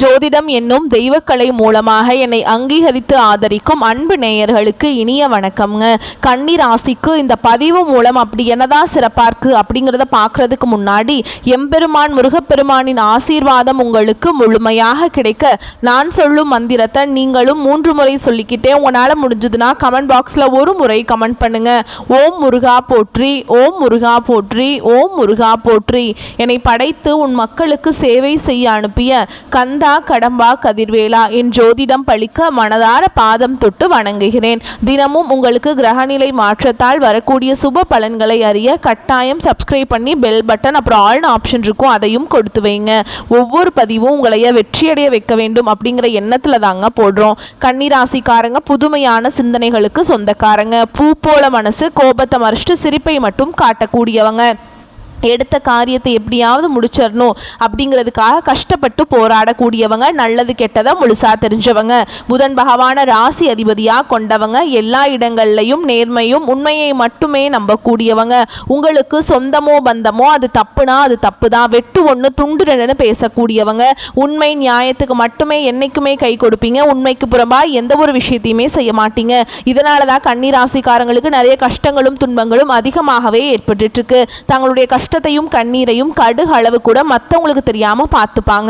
ஜோதிடம் என்னும் தெய்வக்கலை மூலமாக என்னை அங்கீகரித்து ஆதரிக்கும் அன்பு நேயர்களுக்கு இனிய வணக்கம்ங்க. கன்னி ராசிக்கு இந்த பதிவு மூலம் அப்படி என்னதான் சிறப்பாக அப்படிங்கிறத பார்க்கறதுக்கு முன்னாடி எம்பெருமான் முருகப்பெருமானின் ஆசீர்வாதம் உங்களுக்கு முழுமையாக கிடைக்க நான் சொல்லும் மந்திரத்தை நீங்களும் மூன்று முறை சொல்லிக்கிட்டே உங்களால் முடிஞ்சதுன்னா கமெண்ட் பாக்ஸில் ஒரு முறை கமெண்ட் பண்ணுங்க. ஓம் முருகா போற்றி ஓம் முருகா போற்றி ஓம் முருகா போற்றி. என்னை படைத்து உன் மக்களுக்கு சேவை செய்ய அனுப்பிய கந்தா கடம்பா கதிர்வேலா என் ஜோதிடம் பழிக்க மனதார பாதம் தொட்டு வணங்குகிறேன். தினமும் உங்களுக்கு கிரகநிலை மாற்றத்தால் வரக்கூடிய சுப பலன்களை அறிய கட்டாயம் சப்ஸ்கிரைப் பண்ணி பெல் பட்டன் அப்புறம் ஆல் ஆப்ஷன் இருக்கும் அதையும் கொடுத்து வைங்க. ஒவ்வொரு பதிவும் உங்களைய வெற்றியடைய வைக்க வேண்டும் அப்படிங்கிற எண்ணத்தில் தாங்க போடுறோம். கன்னிராசிக்காரங்க புதுமையான சிந்தனைகளுக்கு சொந்தக்காரங்க. பூ போல மனசு கோபத்தை மறைச்சிட்டு சிரிப்பை மட்டும் காட்டக்கூடியவங்க. எடுத்த காரியத்தை எப்படியாவது முடிச்சிடணும் அப்படிங்கிறதுக்காக கஷ்டப்பட்டு போராடக்கூடியவங்க நல்லது கெட்டதை முழுசா தெரிஞ்சவங்க புதன் பகவான ராசி அதிபதியாக கொண்டவங்க எல்லா இடங்கள்லையும் நேர்மையும் உண்மையை மட்டுமே நம்பக்கூடியவங்க. உங்களுக்கு சொந்தமோ பந்தமோ அது தப்புனா அது தப்பு தான் வெட்டு ஒன்று துண்டு ரெண்டுன்னு பேசக்கூடியவங்க. உண்மை நியாயத்துக்கு மட்டுமே என்னைக்குமே கை கொடுப்பீங்க. உண்மைக்கு புறம்பாக எந்த ஒரு விஷயத்தையுமே செய்ய மாட்டீங்க. இதனால தான் கண்ணீர் ராசிக்காரங்களுக்கு நிறைய கஷ்டங்களும் துன்பங்களும் அதிகமாகவே ஏற்பட்டுட்டு இருக்கு. தங்களுடைய கஷ்டத்தையும் கண்ணீரையும் கடுகு அளவு கூட மற்றவங்களுக்கு தெரியாமல் பார்த்துப்பாங்க.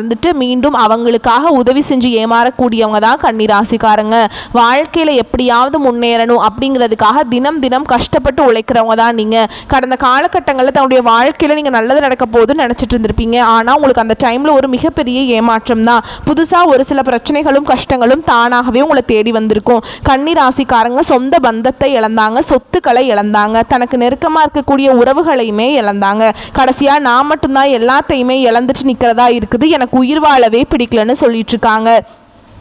மறந்துட்டு மீண்டும் அவங்களுக்காக உதவி செஞ்சு ஏமாறக்கூடியவங்க தான் கன்னிராசிக்காரங்க. வாழ்க்கையில் எப்படியாவது முன்னேறணும் அப்படிங்கிறதுக்காக தினம் தினம் கஷ்டப்பட்டு உழைக்கிறவங்க தான் நீங்கள் கடந்த காலகட்டங்களில் தன்னுடைய வாழ்க்கையில் நீங்கள் நல்லது நடக்க போகுதுன்னு நினச்சிட்டு இருந்திருப்பீங்க. ஆனால் உங்களுக்கு அந்த டைமில் ஒரு மிகப்பெரிய ஏமாற்றம் தான். புதுசாக ஒரு சில பிரச்சனைகளும் கஷ்டங்களும் தானாகவே உங்களை தேடி வந்திருக்கும். கன்னிராசிக்காரங்க சொந்த பந்தத்தை இழந்தாங்க சொத்துக்களை இழந்தாங்க தனக்கு நெருக்கமாக இருக்கக்கூடிய உறவுகளையுமே இழந்தாங்க. கடைசியாக நான் மட்டும்தான் எல்லாத்தையுமே இழந்துட்டு நிற்கிறதா இருக்குது. எனக்கு உயிர் வாழவே பிடிக்கலன்னு சொல்லிட்டு இருக்காங்க.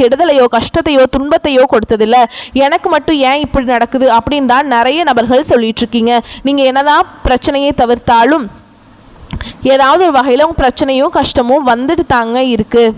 கெடுதலையோ கஷ்டத்தையோ துன்பத்தையோ கொடுத்ததில்ல. எனக்கு மட்டும் ஏன் இப்படி நடக்குது அப்படின்னு தான் நிறைய நபர்கள் சொல்லிட்டு இருக்கீங்க நீங்கள் என்னதான் பிரச்சனையை தவிர்த்தாலும் ஏதாவது ஒரு வகையில் உங்கள் பிரச்சனையும் கஷ்டமும் வந்துட்டு தாங்க இருக்குது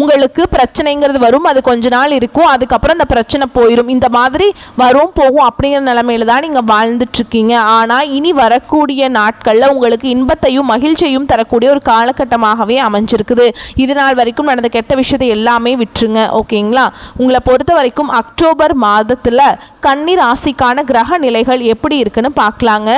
உங்களுக்கு பிரச்சனைங்கிறது வரும் அது கொஞ்ச நாள் இருக்கும் அதுக்கப்புறம் அந்த பிரச்சனை போயிடும் இந்த மாதிரி வரும் போகும் அப்படிங்கிற நிலமையில தான் நீங்கள் வாழ்ந்துட்டுருக்கீங்க. ஆனால் இனி வரக்கூடிய நாட்களில் உங்களுக்கு இன்பத்தையும் மகிழ்ச்சியையும் தரக்கூடிய ஒரு காலகட்டமாகவே அமைஞ்சிருக்குது. இது நாள் வரைக்கும் நடந்த கெட்ட விஷயத்தை எல்லாமே விட்டுருங்க ஓகேங்களா? உங்களை பொறுத்த வரைக்கும் அக்டோபர் மாதத்தில் கன்னி ராசிக்கான கிரக நிலைகள் எப்படி இருக்குன்னு பார்க்கலாங்க.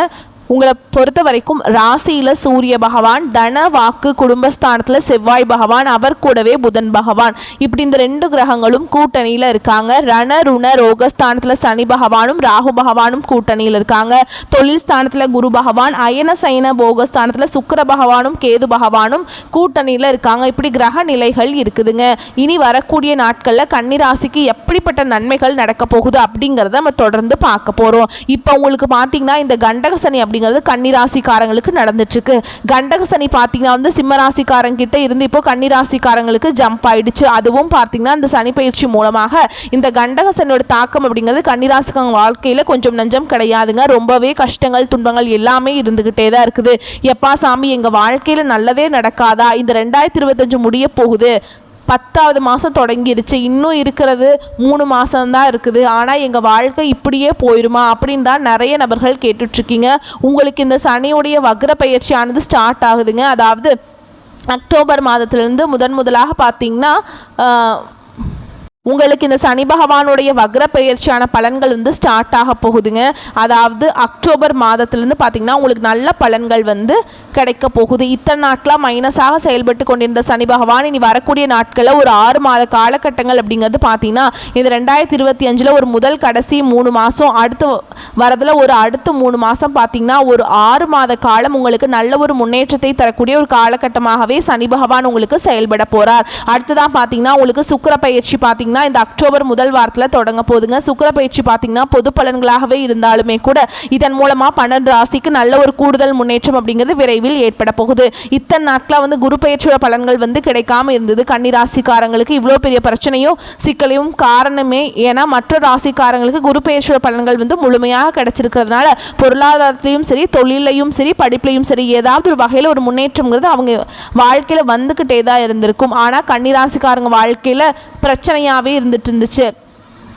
உங்களை பொறுத்த வரைக்கும் ராசியில் சூரிய பகவான் தன வாக்கு குடும்பஸ்தானத்தில் செவ்வாய் பகவான் அவர் கூடவே புதன் பகவான். இப்படி இந்த ரெண்டு கிரகங்களும் கூட்டணியில் இருக்காங்க. ரண ருண ரோகஸ்தானத்தில் சனி பகவானும் ராகு பகவானும் கூட்டணியில் இருக்காங்க. தொழில் ஸ்தானத்தில் குரு பகவான் அயன சயன போகஸ்தானத்தில் சுக்கர பகவானும் கேது பகவானும் கூட்டணியில் இருக்காங்க. இப்படி கிரக நிலைகள் இருக்குதுங்க. இனி வரக்கூடிய நாட்களில் கன்னிராசிக்கு எப்படிப்பட்ட நன்மைகள் நடக்க போகுது அப்படிங்கிறத நம்ம தொடர்ந்து பார்க்க போகிறோம் இப்போ உங்களுக்கு பார்த்தீங்கன்னா இந்த கண்டக சனி அப்படிங்கிறது கன்னிராசிக்காரங்களுக்கு நடந்துட்டுருக்கு. கண்டக சனி பார்த்தீங்கன்னா வந்து சிம்மராசிக்காரங்கிட்ட இருந்து இப்போ கன்னிராசிக்காரங்களுக்கு ஜம்ப் ஆயிடுச்சு. அதுவும் பார்த்தீங்கன்னா இந்த சனி பயிற்சி மூலமாக இந்த கண்டக சனியோட தாக்கம் அப்படிங்கிறது கன்னிராசிக்காரங்க வாழ்க்கையில் கொஞ்சம் நஞ்சம் கிடையாதுங்க. ரொம்பவே கஷ்டங்கள் துன்பங்கள் எல்லாமே இருந்துக்கிட்டே தான் இருக்குது. எப்பா சாமி எங்கள் வாழ்க்கையில் நல்லதே நடக்காதா? இந்த ரெண்டாயிரத்தி இருபத்தஞ்சு முடிய போகுது. பத்தாவது மாதம் தொடங்கிருச்சு. இன்னும் இருக்கிறது மூணு மாதம்தான் இருக்குது. ஆனால் எங்கள் வாழ்க்கை இப்படியே போயிடுமா அப்படின்னு தான் நிறைய நபர்கள் கேட்டுட்ருக்கீங்க. உங்களுக்கு இந்த சனியுடைய வக்ர பயிற்சியானது ஸ்டார்ட் ஆகுதுங்க. அதாவது அக்டோபர் மாதத்துலேருந்து முதன் முதலாக பார்த்தீங்கன்னா உங்களுக்கு இந்த சனி பகவானுடைய வக்ர பெயர்ச்சியான பலன்கள் வந்து ஸ்டார்ட் ஆக போகுதுங்க. அதாவது அக்டோபர் மாதத்துலேருந்து பார்த்தீங்கன்னா உங்களுக்கு நல்ல பலன்கள் வந்து கிடைக்க போகுது. இத்தனை நாட்களாக மைனஸாக செயல்பட்டு கொண்டிருந்த சனி பகவான் இனி வரக்கூடிய நாட்களில் ஒரு ஆறு மாத காலகட்டங்கள் அப்படிங்கிறது பார்த்தீங்கன்னா இந்த ரெண்டாயிரத்தி இருபத்தி அஞ்சில் ஒரு முதல் கடைசி மூணு மாதம் அடுத்து வரதில் ஒரு அடுத்த மூணு மாதம் பார்த்திங்கன்னா ஒரு ஆறு மாத காலம் உங்களுக்கு நல்ல ஒரு முன்னேற்றத்தை தரக்கூடிய ஒரு காலகட்டமாகவே சனி பகவான் உங்களுக்கு செயல்பட போகிறார் அடுத்ததான் பார்த்தீங்கன்னா உங்களுக்கு சுக்கிர பயிற்சி பார்த்தீங்கன்னா இந்த அக்டோபர் முதல் வாரத்தில் தொடங்க போதுங்க சுக்கிர பயிற்சி பார்த்தீங்கன்னா பொது பலன்களாகவே இருந்தாலுமே கூட இதன் மூலமாக பன்னெண்டு ராசிக்கு நல்ல ஒரு கூடுதல் முன்னேற்றம் அப்படிங்கிறது விரைவில் ஏற்பட போகுது. இத்தனை நாட்களாக வந்து குரு பயிற்சியோட பலன்கள் வந்து கிடைக்காம இருந்தது. கன்னி ராசிக்காரங்களுக்கு இவ்வளோ பெரிய பிரச்சனையும் சிக்கலையும் காரணமே ஏன்னா மற்ற ராசிக்காரங்களுக்கு குரு பயிற்சியோட பலன்கள் வந்து முழுமையாக கிடைச்சிருக்கிறதுனால பொருளாதாரத்திலையும் சரி தொழிலையும் சரி படிப்புலையும் சரி ஏதாவது ஒரு வகையில் ஒரு முன்னேற்றம்ங்கிறது அவங்க வாழ்க்கையில் வந்துக்கிட்டே தான் இருந்திருக்கும். ஆனால் கன்னி ராசிக்காரங்க வாழ்க்கையில் பிரச்சனையாக இருந்துட்டு இருந்துச்சு.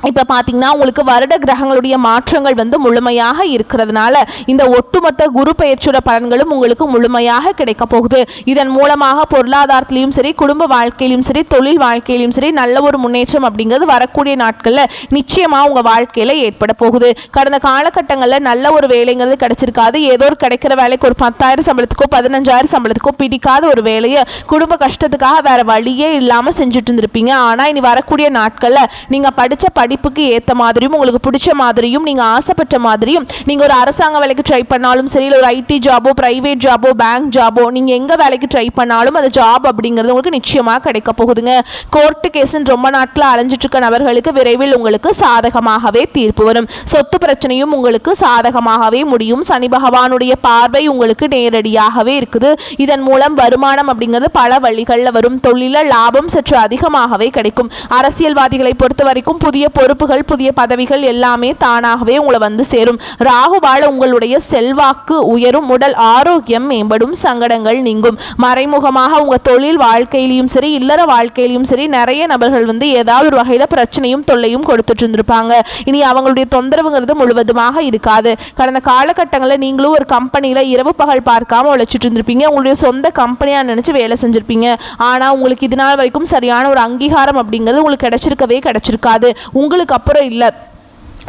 இப்போ பார்த்தீங்கன்னா உங்களுக்கு வருட கிரகங்களுடைய மாற்றங்கள் வந்து முழுமையாக இருக்கிறதுனால இந்த ஒட்டுமொத்த குரு பெயர்ச்சியோட பலன்களும் உங்களுக்கு முழுமையாக கிடைக்க போகுது. இதன் மூலமாக பொருளாதாரத்திலையும் சரி குடும்ப வாழ்க்கையிலும் சரி தொழில் வாழ்க்கையிலும் சரி நல்ல ஒரு முன்னேற்றம் அப்படிங்கிறது வரக்கூடிய நாட்களில் நிச்சயமாக உங்கள் வாழ்க்கையில் ஏற்பட போகுது. கடந்த காலகட்டங்களில் நல்ல ஒரு வேலைங்கிறது கிடைச்சிருக்காது. ஏதோ ஒரு கிடைக்கிற வேலைக்கு ஒரு பத்தாயிரம் சம்பளத்துக்கோ பதினஞ்சாயிரம் சம்பளத்துக்கோ பிடிக்காத ஒரு வேலையை குடும்ப கஷ்டத்துக்காக வேற வழியே இல்லாமல் செஞ்சுட்டு இருந்திருப்பீங்க. ஆனால் இனி வரக்கூடிய நாட்களில் நீங்கள் படித்த படிப்புக்கு ஏற்ற மாதிரியும் உங்களுக்கு பிடிச்ச மாதிரியும் நீங்கள் ஆசைப்பட்ட மாதிரியும் நீங்கள் ஒரு அரசாங்க வேலைக்கு ட்ரை பண்ணாலும் சரி இல்லை ஒரு ஐடி ஜாபோ ப்ரைவேட் ஜாபோ பேங்க் ஜாபோ நீங்கள் எங்கே வேலைக்கு ட்ரை பண்ணாலும் அந்த ஜாப் அப்படிங்கிறது உங்களுக்கு நிச்சயமாக கிடைக்க போகுதுங்க. கோர்ட்டு கேஸுன்னு ரொம்ப நாட்டில் அலைஞ்சிட்டு இருக்க நபர்களுக்கு விரைவில் உங்களுக்கு சாதகமாகவே தீர்ப்பு வரும். சொத்து பிரச்சனையும் உங்களுக்கு சாதகமாகவே முடியும். சனி பகவானுடைய பார்வை உங்களுக்கு நேரடியாகவே இருக்குது. இதன் மூலம் வருமானம் அப்படிங்கிறது பல வழிகளில் வரும். தொழில லாபம் சற்று அதிகமாகவே கிடைக்கும். அரசியல்வாதிகளை பொறுத்த வரைக்கும் புதிய பொறுப்புகள் புதிய பதவிகள் எல்லாமே தானாகவே உங்களை வந்து சேரும். ராகுவால் உங்களுடைய செல்வாக்கு உயரும் உடல் ஆரோக்கியம் மேம்படும் சங்கடங்கள் நீங்கும். மறைமுகமாக உங்கள் தொழில் வாழ்க்கையிலையும் சரி இல்லற வாழ்க்கையிலையும் சரி நிறைய நபர்கள் வந்து ஏதாவது ஒரு வகையில் பிரச்சனையும் தொல்லையும் கொடுத்துட்டு இருந்திருப்பாங்க. இனி அவங்களுடைய தொந்தரவுங்கிறது முழுவதுமாக இருக்காது. கடந்த காலகட்டங்களில் நீங்களும் ஒரு கம்பெனியில் இரவு பகல் பார்க்காம உழைச்சிட்டு இருந்திருப்பீங்க. உங்களுடைய சொந்த கம்பெனியாக நினச்சி வேலை செஞ்சுருப்பீங்க. ஆனால் உங்களுக்கு இது நாள் வரைக்கும் சரியான ஒரு அங்கீகாரம் அப்படிங்கிறது உங்களுக்கு கிடைச்சிருக்கவே கிடைச்சிருக்காது. உங்களுக்கு அப்புறம் இல்லை.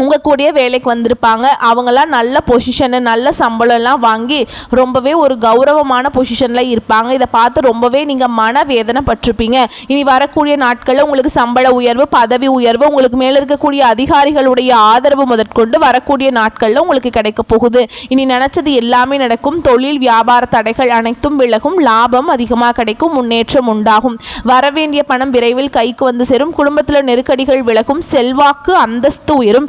உங்கள் கூடயே வேலைக்கு வந்திருப்பாங்க. அவங்களாம் நல்ல பொசிஷனு நல்ல சம்பளம்லாம் வாங்கி ரொம்பவே ஒரு கௌரவமான பொசிஷனில் இருப்பாங்க. இதை பார்த்து ரொம்பவே நீங்கள் மன வேதனைப்பட்டிருப்பீங்க இனி வரக்கூடிய நாட்களில் உங்களுக்கு சம்பள உயர்வு பதவி உயர்வு உங்களுக்கு மேலே இருக்கக்கூடிய அதிகாரிகளுடைய ஆதரவு முதற்கொண்டு வரக்கூடிய நாட்களில் உங்களுக்கு கிடைக்க போகுது. இனி நினச்சது எல்லாமே நடக்கும். தொழில் வியாபார தடைகள் அனைத்தும் விலகும். லாபம் அதிகமாக கிடைக்கும். முன்னேற்றம் உண்டாகும். வரவேண்டிய பணம் விரைவில் கைக்கு வந்து சேரும். குடும்பத்தில் நெருக்கடிகள் விலகும். செல்வாக்கு அந்தஸ்து உயரும்.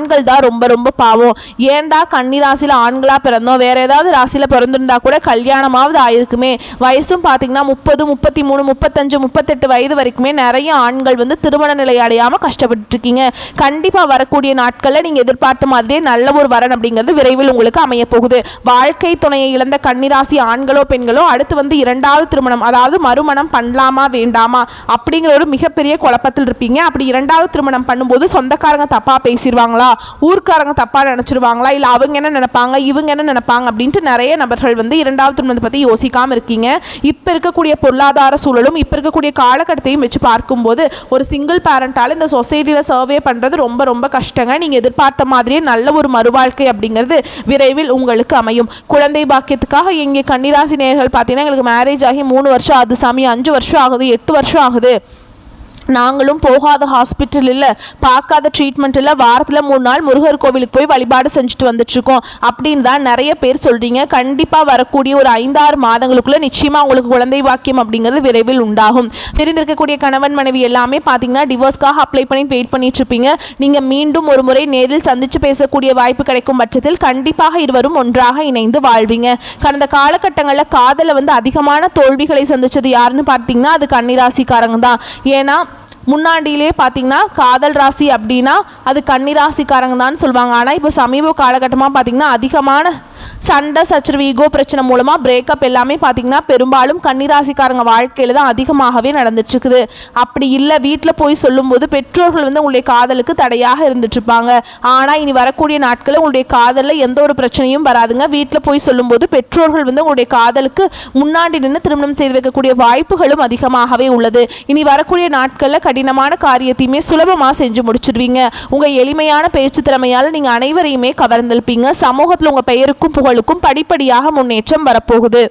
ஆண்கள் தான் ரொம்ப ரொம்ப பாவம். ஏன்டா கன்னி ராசியில் ஆண்களாக பிறந்தோம்? வேற ஏதாவது ராசியில் பிறந்திருந்தா கூட கல்யாணமாவது ஆயிருக்குமே. வயசும் பார்த்தீங்கன்னா முப்பது முப்பத்தி மூணு முப்பத்தஞ்சு முப்பத்தெட்டு வயது வரைக்குமே நிறைய ஆண்கள் வந்து திருமண நிலை அடையாமல் கஷ்டப்பட்டு இருக்கீங்க கண்டிப்பாக வரக்கூடிய நாட்களில் நீங்கள் எதிர்பார்த்த மாதிரியே நல்ல ஒரு வரன் அப்படிங்கிறது விரைவில் உங்களுக்கு அமைய போகுது. வாழ்க்கை துணையை இழந்த கன்னிராசி ஆண்களோ பெண்களோ அடுத்து வந்து இரண்டாவது திருமணம் அதாவது மறுமணம் பண்ணலாமா வேண்டாமா அப்படிங்கிற ஒரு மிகப்பெரிய குழப்பத்தில் இருப்பீங்க அப்படி இரண்டாவது திருமணம் பண்ணும்போது சொந்தக்காரங்க தப்பாக பேசிடுவாங்களா ஊர்க்காரங்க தப்பாக நினச்சிருவாங்களா? இல்லை அவங்க என்ன நினைப்பாங்க? இவங்க என்ன நினைப்பாங்க? அப்படின்ட்டு நிறைய நபர்கள் வந்து இரண்டாவது திருமணத்தை பற்றி யோசிக்காமல் இருக்கீங்க. இப்போ இருக்கக்கூடிய பொருளாதார சூழலும் இப்போ இருக்கக்கூடிய காலகட்டத்தையும் வச்சு பார்க்கும்போது ஒரு சிங்கிள் பேரண்டால் இந்த சொசைட்டியில் சர்வே பண்ணுறது ரொம்ப ரொம்ப கஷ்டங்க. நீங்கள் எதிர்பார்த்த மாதிரியே நல்ல ஒரு மறுவாழ்க்கை அப்படிங்கிறது விரைவில் உங்களுக்கு அமையும். குழந்தை பாக்கியத்துக்காக இங்கே கன்னிராசி நேர்கள் பார்த்தீங்கன்னா எங்களுக்கு மேரேஜ் ஆகி மூணு வருஷம் ஆகுது சாமி. அஞ்சு வருஷம் ஆகுது எட்டு வருஷம் ஆகுது. நாங்களும் போகாத ஹாஸ்பிட்டல் இல்லை பார்க்காத ட்ரீட்மெண்ட் இல்லை வாரத்தில் மூணு நாள் முருகர் கோவிலுக்கு போய் வழிபாடு செஞ்சுட்டு வந்துட்டுருக்கோம். அப்படின்னு தான் நிறைய பேர் சொல்கிறீங்க கண்டிப்பாக வரக்கூடிய ஒரு ஐந்தாறு மாதங்களுக்குள்ளே நிச்சயமாக உங்களுக்கு குழந்தை வாக்கியம் அப்படிங்கிறது விரைவில் உண்டாகும். தெரிந்திருக்கக்கூடிய கணவன் மனைவி எல்லாமே பார்த்தீங்கன்னா டிவோர்ஸ்க்காக அப்ளை பண்ணி வெயிட் பண்ணிட்டு இருப்பீங்க நீங்கள் மீண்டும் ஒரு முறை நேரில் சந்தித்து பேசக்கூடிய வாய்ப்பு கிடைக்கும் பட்சத்தில் கண்டிப்பாக இருவரும் ஒன்றாக இணைந்து வாழ்வீங்க. கடந்த காலகட்டங்களில் காதலை வந்து அதிகமான தோல்விகளை சந்திச்சது யாருன்னு பார்த்தீங்கன்னா அது கன்னிராசிக்காரங்க தான். ஏன்னா முன்னாடியிலே பார்த்தீங்கன்னா காதல் ராசி அப்படின்னா அது கன்னி ராசிக்காரங்க தான் சொல்லுவாங்க. ஆனால் இப்போ சமீப காலகட்டமாக பார்த்தீங்கன்னா அதிகமான சண்டை சச்சரவு ஈகோ பிரச்சனை மூலமாக பிரேக்கப் எல்லாமே பார்த்தீங்கன்னா பெரும்பாலும் கன்னிராசிக்காரங்க வாழ்க்கையில் தான் அதிகமாகவே நடந்துட்டுருக்குது. அப்படி இல்லை வீட்டில் போய் சொல்லும்போது பெற்றோர்கள் வந்து உங்களுடைய காதலுக்கு தடையாக இருந்துட்டுருப்பாங்க. ஆனால் இனி வரக்கூடிய நாட்களில் உங்களுடைய காதலில் எந்த ஒரு பிரச்சனையும் வராதுங்க. வீட்டில் போய் சொல்லும்போது பெற்றோர்கள் வந்து உங்களுடைய காதலுக்கு முன்னாடி நின்று திருமணம் செய்து வைக்கக்கூடிய வாய்ப்புகளும் அதிகமாகவே உள்ளது. இனி வரக்கூடிய நாட்களில் கடினமான காரியத்தையுமே சுலபமாக செஞ்சு முடிச்சிடுவீங்க. உங்கள் எளிமையான பேச்சு திறமையால் நீங்கள் அனைவரையுமே கவர்ந்திருப்பீங்க சமூகத்தில் உங்கள் பெயருக்கும் புகழுக்கும் படிப்படியாக முன்னேற்றம் வரப்போகுது.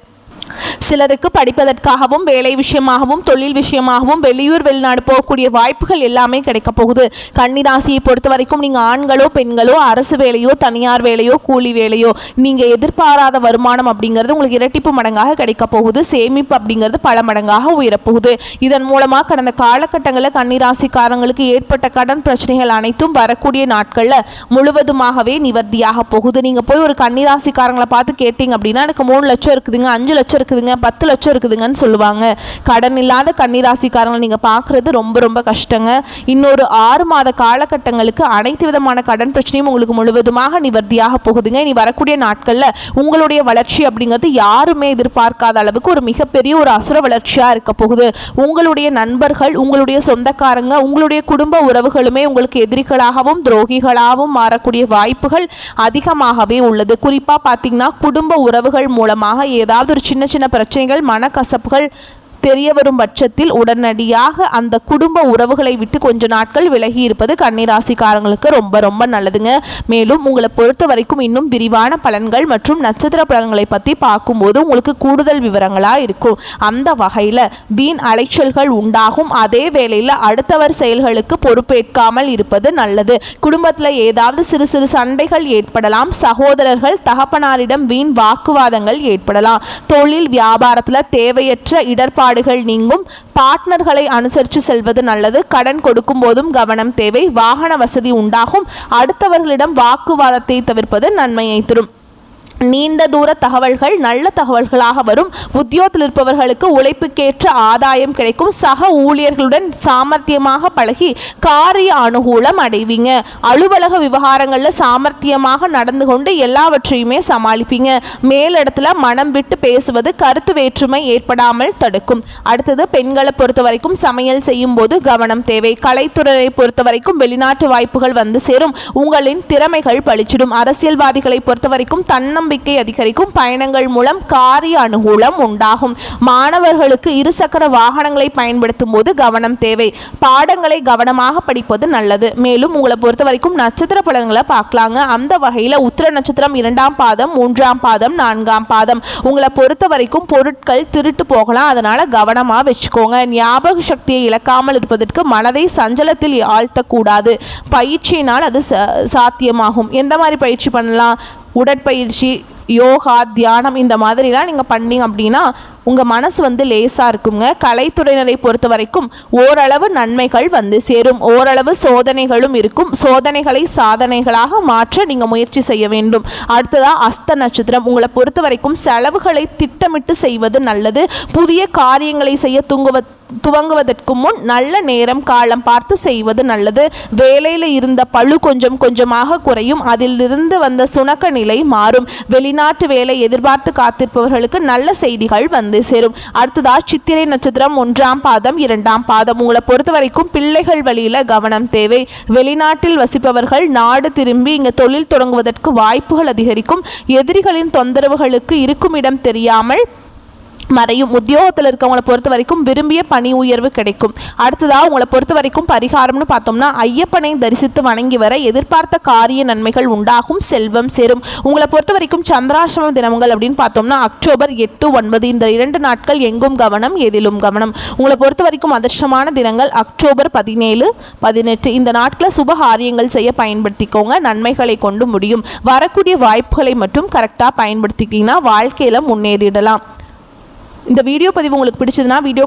சிலருக்கு படிப்பதற்காகவும் வேலை விஷயமாகவும் தொழில் விஷயமாகவும் வெளியூர் வெளிநாடு போகக்கூடிய வாய்ப்புகள் எல்லாமே கிடைக்க போகுது. கன்னிராசியை பொறுத்த வரைக்கும் நீங்கள் ஆண்களோ பெண்களோ அரசு வேலையோ தனியார் வேலையோ கூலி வேலையோ நீங்கள் எதிர்பாராத வருமானம் அப்படிங்கிறது உங்களுக்கு இரட்டிப்பு மடங்காக கிடைக்க போகுது. சேமிப்பு அப்படிங்கிறது பல மடங்காக உயரப்போகுது இதன் மூலமாக கடந்த காலகட்டங்களில் கன்னிராசிக்காரங்களுக்கு ஏற்பட்ட கடன் பிரச்சனைகள் அனைத்தும் வரக்கூடிய நாட்களில் முழுவதுமாகவே நிவர்த்தியாக போகுது. நீங்கள் போய் ஒரு கன்னிராசிக்காரங்களை பார்த்து கேட்டீங்க அப்படின்னா எனக்கு மூணு லட்சம் இருக்குதுங்க அஞ்சு லட்சம் இருக்குதுங்க பத்து லட்சம் இருக்குதுங்கன்னு சொல்லுவாங்க. கடன் இல்லாத கன்னிராசிக்காரங்களை நீங்கள் பார்க்குறது ரொம்ப ரொம்ப கஷ்டங்க. இன்னொரு ஆறு மாத காலகட்டங்களுக்கு அனைத்து விதமான கடன் பிரச்சனையும் உங்களுக்கு முழுவதுமாக நிவர்த்தியாக போகுதுங்க. இனி வரக்கூடிய நாட்களில் உங்களுடைய வளர்ச்சி அப்படிங்கிறது யாருமே எதிர்பார்க்காத அளவுக்கு ஒரு மிகப்பெரிய ஒரு அசுர வளர்ச்சியாக இருக்க போகுது. உங்களுடைய நண்பர்கள் உங்களுடைய சொந்தக்காரங்க உங்களுடைய குடும்ப உறவுகளுமே உங்களுக்கு எதிரிகளாகவும் துரோகிகளாகவும் மாறக்கூடிய வாய்ப்புகள் அதிகமாகவே உள்ளது. குறிப்பாக பார்த்தீங்கன்னா குடும்ப உறவுகள் மூலமாக ஏதாவது ஒரு சின்ன சின்ன பிரச்சனைகள் மனக்கசப்புகள் தெரிய வரும் பட்சத்தில் உடனடியாக அந்த குடும்ப உறவுகளை விட்டு கொஞ்ச நாட்கள் விலகி இருப்பது கன்னிராசிக்காரங்களுக்கு ரொம்ப ரொம்ப நல்லதுங்க. மேலும் உங்களை பொறுத்த வரைக்கும் இன்னும் விரிவான பலன்கள் மற்றும் நட்சத்திர பலன்களை பற்றி பார்க்கும்போது உங்களுக்கு கூடுதல் விவரங்களாக இருக்கும். அந்த வகையில் வீண் அலைச்சல்கள் உண்டாகும். அதே வேளையில் அடுத்தவர் செயல்களுக்கு பொறுப்பேற்காமல் இருப்பது நல்லது. குடும்பத்தில் ஏதாவது சிறு சிறு சண்டைகள் ஏற்படலாம். சகோதரர்கள் தகப்பனாரிடம் வீண் வாக்குவாதங்கள் ஏற்படலாம். தொழில் வியாபாரத்தில் தேவையற்ற இடர்பாடு முரண்பாடுகள் நீங்கும். பார்ட்னர்களை அனுசரித்து செல்வது நல்லது. கடன் கொடுக்கும் போதும் கவனம் தேவை. வாகன வசதி உண்டாகும். அடுத்தவர்களிடம் வாக்குவாதத்தை தவிர்ப்பது நன்மையை தரும். நீண்ட தூர தகவல்கள் நல்ல தகவல்களாக வரும். உத்தியோகத்தில் இருப்பவர்களுக்கு உழைப்புக்கேற்ற ஆதாயம் கிடைக்கும். சக ஊழியர்களுடன் சாமர்த்தியமாக பழகி காரிய அனுகூலம் அடைவீங்க. அலுவலக விவகாரங்களில் சாமர்த்தியமாக நடந்து கொண்டு எல்லாவற்றையுமே சமாளிப்பீங்க. மேலிடத்துல மனம் விட்டு பேசுவது கருத்து வேற்றுமை ஏற்படாமல் தடுக்கும். அடுத்தது பெண்களை பொறுத்த வரைக்கும் சமையல் செய்யும் போது கவனம் தேவை. கலைத்துறையை பொறுத்த வரைக்கும் வெளிநாட்டு வாய்ப்புகள் வந்து சேரும். உங்களின் திறமைகள் பழிச்சிடும். அரசியல்வாதிகளை பொறுத்த வரைக்கும் தன்னம் தன்னம்பிக்கை அதிகரிக்கும் பயணங்கள் மூலம் காரிய அனுகூலம் உண்டாகும். மாணவர்களுக்கு இருசக்கர வாகனங்களை பயன்படுத்தும் போது கவனம் தேவை. பாடங்களை கவனமாக படிப்பது நல்லது. மேலும் உங்களை பொறுத்த வரைக்கும் நட்சத்திர பலன்களை பார்க்கலாங்க. அந்த வகையில் உத்திர நட்சத்திரம் இரண்டாம் பாதம் மூன்றாம் பாதம் நான்காம் பாதம். உங்களை பொறுத்த வரைக்கும் பொருட்கள் திருட்டு போகலாம். அதனால் கவனமாக வச்சுக்கோங்க. ஞாபக சக்தியை இழக்காமல் இருப்பதற்கு மனதை சஞ்சலத்தில் ஆழ்த்தக்கூடாது. பயிற்சியினால் அது சாத்தியமாகும். எந்த மாதிரி பயிற்சி பண்ணலாம்? உடற்பயிற்சி யோகா தியானம் இந்த மாதிரிலாம் நீங்கள் பண்ணீங்க அப்படின்னா உங்கள் மனசு வந்து லேசாக இருக்குங்க. கலைத்துறையினரை பொறுத்த வரைக்கும் ஓரளவு நன்மைகள் வந்து சேரும். ஓரளவு சோதனைகளும் இருக்கும். சோதனைகளை சாதனைகளாக மாற்ற நீங்கள் முயற்சி செய்ய வேண்டும். அடுத்ததாக அஸ்த நட்சத்திரம். உங்களை பொறுத்த வரைக்கும் செலவுகளை திட்டமிட்டு செய்வது நல்லது. புதிய காரியங்களை செய்ய தூங்குவ துவங்குவதற்கு முன் நல்ல நேரம் காலம் பார்த்து செய்வது நல்லது. வேலையில் இருந்த பழு கொஞ்சம் கொஞ்சமாக குறையும். அதிலிருந்து வந்த சுணக்க நிலை மாறும். வெளிநாட்டு வேலை எதிர்பார்த்து காத்திருப்பவர்களுக்கு நல்ல செய்திகள் வந்து சேரும். அடுத்ததா சித்திரை நட்சத்திரம் ஒன்றாம் பாதம் இரண்டாம் பாதம். உங்களை பொறுத்த வரைக்கும் பிள்ளைகள் வழியில கவனம் தேவை. வெளிநாட்டில் வசிப்பவர்கள் நாடு திரும்பி இங்கே தொழில் தொடங்குவதற்கு வாய்ப்புகள் அதிகரிக்கும். எதிரிகளின் தொந்தரவுகளுக்கு இருக்கும் இடம் தெரியாமல் மறையும். உத்தியோகத்தில் இருக்கவங்களை பொறுத்த வரைக்கும் விரும்பிய பணி உயர்வு கிடைக்கும். அடுத்ததாக உங்களை பொறுத்த வரைக்கும் பரிகாரம்னு பார்த்தோம்னா ஐயப்பனை தரிசித்து வணங்கி வர எதிர்பார்த்த காரிய நன்மைகள் உண்டாகும் செல்வம் சேரும். உங்களை பொறுத்த வரைக்கும் சந்திராசிரம தினங்கள் அப்படின்னு பார்த்தோம்னா அக்டோபர் எட்டு ஒன்பது இந்த இரண்டு நாட்கள் எங்கும் கவனம் எதிலும் கவனம். உங்களை பொறுத்த வரைக்கும் அதிர்ஷ்டமான தினங்கள் அக்டோபர் பதினேழு பதினெட்டு. இந்த நாட்களை சுப காரியங்கள் செய்ய பயன்படுத்திக்கோங்க. நன்மைகளை கொண்டு முடியும். வரக்கூடிய வாய்ப்புகளை மட்டும் கரெக்டாக பயன்படுத்திக்கிங்கன்னா வாழ்க்கையில் முன்னேறிடலாம். இந்த வீடியோ பதிவு உங்களுக்கு பிடிச்சதுன்னா வீடியோ